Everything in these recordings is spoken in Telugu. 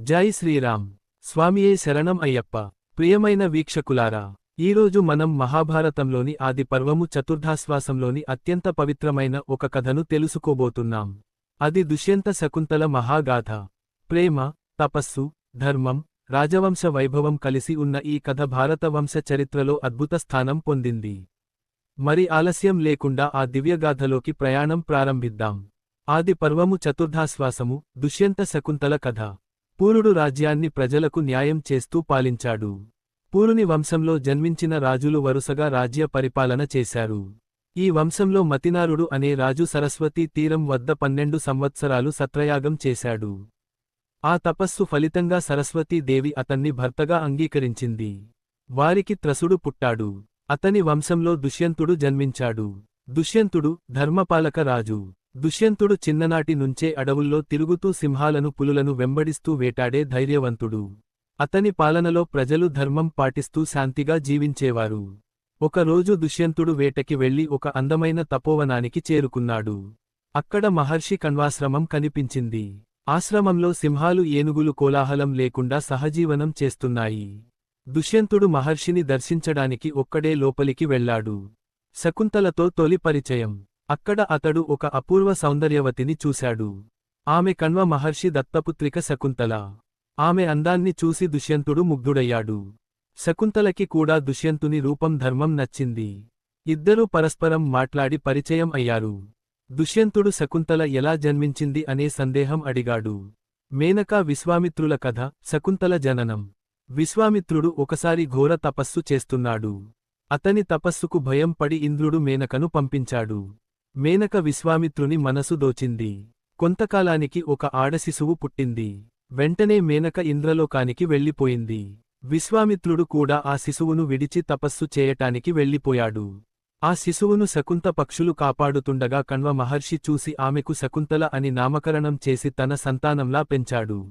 జై శ్రీరామ్. స్వామియే శరణం అయ్యప్ప. ప్రియమైన వీక్షకులారా ఈరోజు మనం మహాభారతంలోని ఆది పర్వము చతుర్ధాశ్వాసంలోని అత్యంత పవిత్రమైన ఒక కథను తెలుసుకోబోతున్నాం. అది దుష్యంత శకుంతల మహాగాథ. ప్రేమ తపస్సు ధర్మం రాజవంశ వైభవం కలిసి ఉన్న ఈ కథ భారత వంశ చరిత్రలో అద్భుత స్థానం పొందింది. మరి ఆలస్యం లేకుండా ఆ దివ్యగాథలోకి ప్రయాణం ప్రారంభిద్దాం. ఆది పర్వము చతుర్ధాశ్వాసము దుష్యంత శకుంతల కథ. పూరుడు రాజ్యాన్ని ప్రజలకు న్యాయం చేస్తూ పాలించాడు. పూరుని వంశంలో జన్మించిన రాజులు వరుసగా రాజ్య పరిపాలన చేశారు. ఈ వంశంలో మతినారుడు అనే రాజు సరస్వతీ తీరం వద్ద పన్నెండు సంవత్సరాలు సత్రయాగం చేశాడు. ఆ తపస్సు ఫలితంగా సరస్వతీదేవి అతన్ని భర్తగా అంగీకరించింది. వారికి త్రసుడు పుట్టాడు. అతని వంశంలో దుష్యంతుడు జన్మించాడు. దుష్యంతుడు ధర్మపాలక రాజు. దుష్యంతుడు చిన్ననాటి నుంచే అడవుల్లో తిరుగుతూ సింహాలను పులులను వెంబడిస్తూ వేటాడే ధైర్యవంతుడు. అతని పాలనలో ప్రజలు ధర్మం పాటిస్తూ శాంతిగా జీవించేవారు. ఒకరోజు దుష్యంతుడు వేటకి వెళ్ళి ఒక అందమైన తపోవనానికి చేరుకున్నాడు. అక్కడ మహర్షి కణ్వాశ్రమం కనిపించింది. ఆశ్రమంలో సింహాలు ఏనుగులు కోలాహలం లేకుండా సహజీవనం చేస్తున్నాయి. దుష్యంతుడు మహర్షిని దర్శించడానికి ఒక్కడే లోపలికి వెళ్ళాడు శకుంతలతో తొలి పరిచయం. అక్కడ అతడు ఒక అపూర్వ సౌందర్యవతిని చూశాడు. ఆమె కణ్వ మహర్షి దత్తపుత్రిక శకుంతల. ఆమె అందాన్ని చూసి దుష్యంతుడు ముగ్ధుడయ్యాడు. శకుంతలకి కూడా దుష్యంతుని రూపం ధర్మం నచ్చింది. ఇద్దరూ పరస్పరం మాట్లాడి పరిచయం అయ్యారు. దుష్యంతుడు శకుంతల ఎలా జన్మించింది అనే సందేహం అడిగాడు. మేనకా విశ్వామిత్రుల కథ శకుంతల జననం. విశ్వామిత్రుడు ఒకసారి ఘోర తపస్సు చేస్తున్నాడు. అతని తపస్సుకు భయం పడి ఇంద్రుడు మేనకను పంపించాడు. మేనక విశ్వామిత్రుని మనసు దోచింది. కొంతకాలానికి ఒక ఆడశిశువు పుట్టింది. వెంటనే మేనక ఇంద్రలోకానికి వెళ్ళిపోయింది. విశ్వామిత్రుడు కూడా ఆ శిశువును విడిచి తపస్సు చేయటానికి వెళ్ళిపోయాడు. ఆ శిశువును శకుంత పక్షులు కాపాడుతుండగా కణ్వ మహర్షి చూసి ఆమెకు శకుంతల అని నామకరణం చేసి తన సంతానంలా పెంచాడు.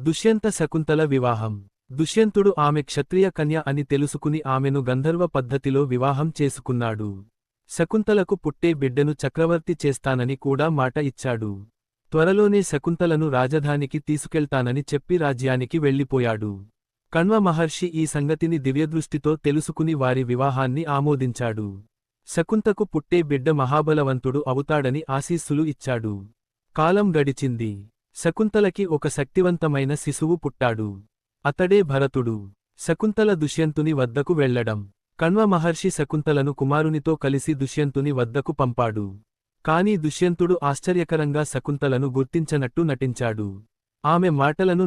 దుష్యంత శకుంతల వివాహం. దుష్యంతుడు ఆమె క్షత్రియ కన్య అని తెలుసుకుని ఆమెను గంధర్వ పద్ధతిలో వివాహం చేసుకున్నాడు. శకుంతలకు పుట్టే బిడ్డను చక్రవర్తి చేస్తానని కూడా మాట ఇచ్చాడు. త్వరలోనే శకుంతలను రాజధానికి తీసుకెళ్తానని చెప్పి రాజ్యానికి వెళ్ళిపోయాడు. కణ్వ మహర్షి ఈ సంగతిని దివ్యదృష్టితో తెలుసుకుని వారి వివాహాన్ని ఆమోదించాడు. శకుంతకు పుట్టే బిడ్డ మహాబలవంతుడు అవుతాడని ఆశీస్సులు ఇచ్చాడు. కాలం గడిచింది. శకుంతలకి ఒక శక్తివంతమైన శిశువు పుట్టాడు. అతడే భరతుడు. శకుంతల దుష్యంతుని వద్దకు వెళ్ళడం కణ్వ మహర్షి శకుంతలను కుమారునితో కలిసి దుష్యంతుని వద్దకు పంపాడు. కాని దుష్యంతుడు ఆశ్చర్యకరంగా శకుంతలను గుర్తించనట్టు నటించాడు. ఆమె మాటలను